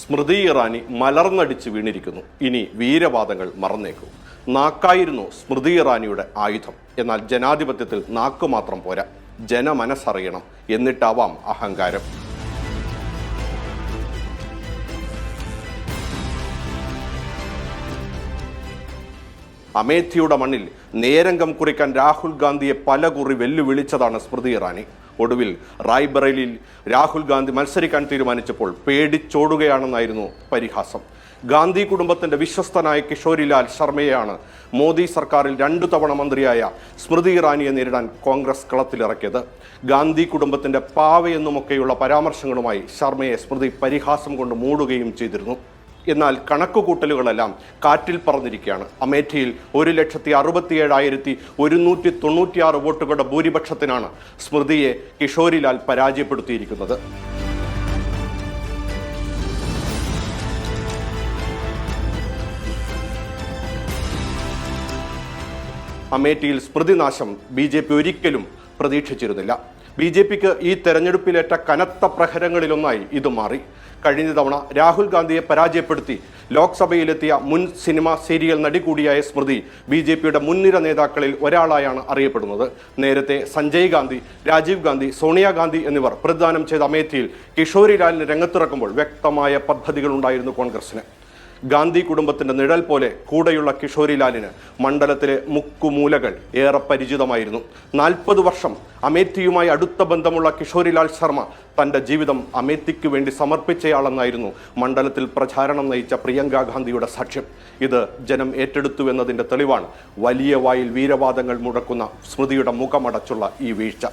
സ്മൃതി ഇറാനി മലർന്നടിച്ച് വീണിരിക്കുന്നു. ഇനി വീരവാദങ്ങൾ മറന്നേക്കൂ. നാക്കായിരുന്നു സ്മൃതി ഇറാനിയുടെ ആയുധം. എന്നാൽ ജനാധിപത്യത്തിൽ നാക്ക് മാത്രം പോരാ. ജനമനസ്സറിയണം എന്നിട്ടാവാം അഹങ്കാരം. അമേഠിയുടെ മണ്ണിൽ നേരംഗം കുറിക്കാൻ രാഹുൽ ഗാന്ധിയെ പല കുറി വെല്ലുവിളിച്ചതാണ് സ്മൃതി ഇറാനി. ഒടുവിൽ റായ്ബറേലിയിൽ രാഹുൽ ഗാന്ധി മത്സരിക്കാൻ തീരുമാനിച്ചപ്പോൾ പേടിച്ചോടുകയാണെന്നായിരുന്നു പരിഹാസം. ഗാന്ധി കുടുംബത്തിന്റെ വിശ്വസ്തനായ കിഷോരിലാൽ ശർമ്മയെയാണ് മോദി സർക്കാരിൽ രണ്ടു തവണ മന്ത്രിയായ സ്മൃതി ഇറാനിയെ നേരിടാൻ കോൺഗ്രസ് കളത്തിലിറക്കിയത്. ഗാന്ധി കുടുംബത്തിന്റെ പാവയെന്നുമൊക്കെയുള്ള പരാമർശങ്ങളുമായി ശർമ്മയെ സ്മൃതി പരിഹാസം കൊണ്ട് മൂടുകയും ചെയ്തിരുന്നു. എന്നാൽ കണക്കുകൂട്ടലുകളെല്ലാം കാറ്റിൽ പറന്നിരിക്കുകയാണ്. അമേഠിയിൽ ഒരു ലക്ഷത്തി അറുപത്തിയേഴായിരത്തി ഒരുന്നൂറ്റി തൊണ്ണൂറ്റിയാറ് വോട്ടുകളുടെ ഭൂരിപക്ഷത്തിനാണ് സ്മൃതിയെ കിഷോരിലാൽ പരാജയപ്പെടുത്തിയിരിക്കുന്നത്. അമേഠിയിൽ സ്മൃതിനാശം ബി ജെ പി ഒരിക്കലും പ്രതീക്ഷിച്ചിരുന്നില്ല. ബി ജെ പിക്ക് ഈ തെരഞ്ഞെടുപ്പിലേറ്റ കനത്ത പ്രഹരങ്ങളിലൊന്നായി ഇത് മാറി. കഴിഞ്ഞ തവണ രാഹുൽ ഗാന്ധിയെ പരാജയപ്പെടുത്തി ലോക്സഭയിലെത്തിയ മുൻ സിനിമ സീരിയൽ നടി കൂടിയായ സ്മൃതി ബി ജെ പിയുടെ മുൻനിര നേതാക്കളിൽ ഒരാളായാണ് അറിയപ്പെടുന്നത്. നേരത്തെ സഞ്ജയ് ഗാന്ധി രാജീവ് ഗാന്ധി സോണിയാഗാന്ധി എന്നിവർ പ്രതിദാനം ചെയ്ത അമേഠിയിൽ കിഷോരിലാലിന് രംഗത്തിറക്കുമ്പോൾ വ്യക്തമായ പദ്ധതികളുണ്ടായിരുന്നു കോൺഗ്രസിന് ഗാന്ധി കുടുംബത്തിന്റെ നിഴൽ പോലെ കൂടെയുള്ള കിഷോരിലാലിന് മണ്ഡലത്തിലെ മുക്കുമൂലകൾ ഏറെ പരിചിതമായിരുന്നു. നാൽപ്പത് വർഷം അമേത്തിയുമായി അടുത്ത ബന്ധമുള്ള കിഷോരിലാൽ ശർമ്മ തന്റെ ജീവിതം അമേത്തിക്ക് വേണ്ടി സമർപ്പിച്ചയാളെന്നായിരുന്നു മണ്ഡലത്തിൽ പ്രചാരണം നയിച്ച പ്രിയങ്ക ഗാന്ധിയുടെ സാക്ഷ്യം. ഇത് ജനം ഏറ്റെടുത്തു എന്നതിന്റെ തെളിവാണ് വലിയ വായിൽ വീരവാദങ്ങൾ മുടക്കുന്ന സ്മൃതിയുടെ മുഖമടച്ചുള്ള ഈ വീഴ്ച.